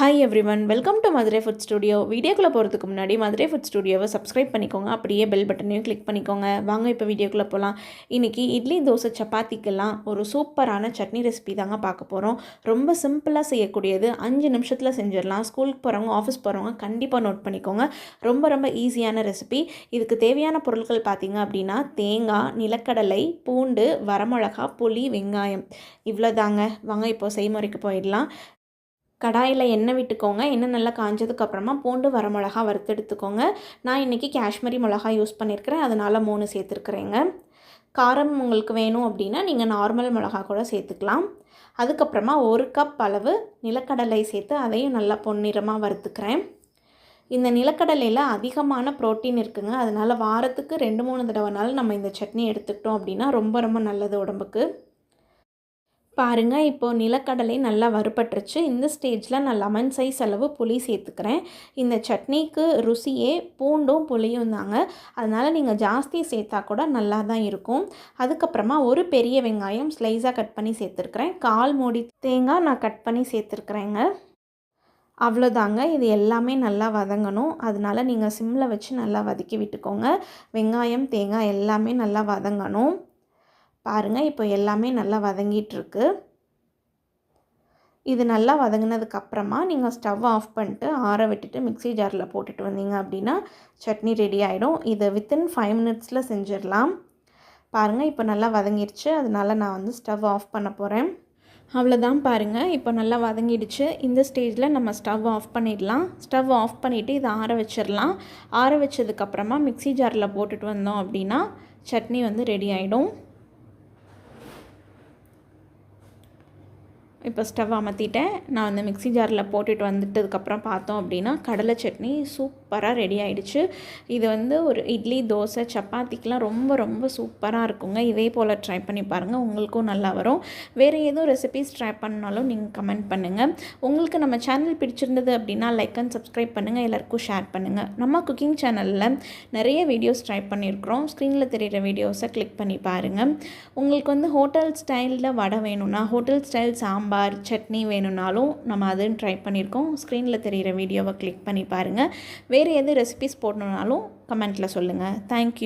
Hi every welcome to Madurai food studio வீடியோக்குள்ளே போகிறதுக்கு முன்னாடி மதுரை ஃபுட் ஸ்டுடியோவை சப்ஸ்கிரைப் பண்ணிக்கோங்க. அப்படியே பெல் பட்டனையும் கிளிக் பண்ணிக்கோங்க. வாங்க இப்போ வீடியோக்குள்ளே போகலாம் இன்றைக்கி இட்லி தோசை சப்பாத்திக்கெல்லாம் ஒரு சூப்பரான சட்னி ரெசிபி தாங்க பார்க்க போகிறோம் ரொம்ப சிம்பிளாக செய்யக்கூடியது. அஞ்சு நிமிஷத்தில் செஞ்சிடலாம். ஸ்கூலுக்கு போகிறவங்க ஆஃபீஸ் போகிறவங்க கண்டிப்பாக நோட் பண்ணிக்கோங்க. ரொம்ப ரொம்ப ஈஸியான ரெசிபி இதுக்கு தேவையான பொருட்கள் பார்த்திங்க அப்படின்னா தேங்காய் நிலக்கடலை பூண்டு வரமிளகா புளி வெங்காயம். இவ்வளோ தாங்க வாங்க இப்போ செய்முறைக்கு போயிடலாம். கடாயில் எண்ணெய் விட்டுக்கோங்க. எண்ணெய் நல்லா காஞ்சதுக்கப்புறமா பூண்டு வரமிளகா வறுத்தெடுத்துக்கோங்க. நான் இன்றைக்கி காஷ்மீரி மிளகா யூஸ் பண்ணியிருக்கிறேன் அதனால் மூணு சேர்த்துருக்குறேங்க. காரம் உங்களுக்கு வேணும் அப்படின்னா நீங்கள் நார்மல் மிளகா கூட சேர்த்துக்கலாம். அதுக்கப்புறமா ஒரு கப் அளவு நிலக்கடலை சேர்த்து அதையும் நல்லா பொன்னிறமாக வறுத்துக்கிறேன். இந்த நிலக்கடலையில் அதிகமான ப்ரோட்டீன் இருக்குங்க. அதனால் வாரத்துக்கு ரெண்டு மூணு தடவைனாலும் நம்ம இந்த சட்னி எடுத்துக்கிட்டோம் அப்படின்னா ரொம்ப ரொம்ப நல்லது உடம்புக்கு. பாருங்கள் இப்போது நிலக்கடலை நல்லா வறுபட்டுருச்சு. இந்த ஸ்டேஜில் நான் லெமன் சைஸ் அளவு புளி சேர்த்துக்கிறேன். இந்த சட்னிக்கு ருசியே பூண்டும் புளியும் தாங்க. அதனால் நீங்கள் ஜாஸ்தி சேர்த்தா கூட நல்லா தான் இருக்கும். அதுக்கப்புறமா ஒரு பெரிய வெங்காயம் ஸ்லைஸாக கட் பண்ணி சேர்த்துருக்குறேன். கால் மூடி தேங்காய் நான் கட் பண்ணி சேர்த்துருக்குறேங்க. அவ்வளோதாங்க. இது எல்லாமே நல்லா வதங்கணும். அதனால் நீங்கள் சிம்மில் வச்சு நல்லா வதக்கி விட்டுக்கோங்க. வெங்காயம் தேங்காய் எல்லாமே நல்லா வதங்கணும். பாருங்கள் இப்போ எல்லாமே நல்லா வதங்கிட்டுருக்கு. இது நல்லா வதங்கினதுக்கப்புறமா நீங்கள் ஸ்டவ் ஆஃப் பண்ணிட்டு ஆற விட்டுட்டு மிக்சி ஜாரில் போட்டுட்டு வந்தீங்க அப்படின்னா சட்னி ரெடி ஆகிடும் இதை வித்தின் ஃபைவ் மினிட்ஸில் செஞ்சிடலாம். பாருங்கள் இப்போ நல்லா வதங்கிடுச்சு. அதனால் நான் வந்து ஸ்டவ் ஆஃப் பண்ண போகிறேன் அவ்வளோதான் பாருங்கள் இப்போ நல்லா வதங்கிடுச்சு. இந்த ஸ்டேஜில் நம்ம ஸ்டவ் ஆஃப் பண்ணிடலாம். ஸ்டவ் ஆஃப் பண்ணிவிட்டு இதை ஆற வச்சிடலாம். ஆற வச்சதுக்கப்புறமா மிக்சி ஜாரில் போட்டுட்டு வந்தோம் அப்படின்னா சட்னி வந்து ரெடி ஆகிடும் இப்போ ஸ்டவ் அமர்த்திட்டேன் நான் வந்து மிக்சி ஜாரில் போட்டுட்டு வந்துட்டதுக்கப்புறம் பார்த்தோம் அப்படின்னா கடலை சட்னி சூப்பராக ரெடி ஆகிடுச்சு இது வந்து ஒரு இட்லி தோசை சப்பாத்திக்கெலாம் ரொம்ப ரொம்ப சூப்பராக இருக்குங்க. இதே போல் ட்ரை பண்ணி பாருங்கள் உங்களுக்கும் நல்லா வரும். வேறு எதுவும் ரெசிபிஸ் ட்ரை பண்ணாலும் நீங்கள் கமெண்ட் பண்ணுங்கள் உங்களுக்கு நம்ம சேனல் பிடிச்சிருந்தது அப்படின்னா லைக் அண்ட் சப்ஸ்கிரைப் பண்ணுங்கள் எல்லாருக்கும் ஷேர் பண்ணுங்கள் நம்ம குக்கிங் சேனலில் நிறைய வீடியோஸ் ட்ரை பண்ணியிருக்கிறோம். ஸ்க்ரீனில் தெரிகிற வீடியோஸை கிளிக் பண்ணி பாருங்கள் உங்களுக்கு வந்து ஹோட்டல் ஸ்டைலில் வடை வேணும்னா ஹோட்டல் ஸ்டைல் சாம்பார் சாம்பார் சட்னி வேணும்னாலும் நம்ம அதுவும் ட்ரை பண்ணியிருக்கோம். ஸ்க்ரீனில் தெரிகிற வீடியோவை கிளிக் பண்ணி பாருங்கள் வேறு எது ரெசிபிஸ் போடணுன்னாலும் கமெண்ட்டில் சொல்லுங்கள் தேங்க்யூ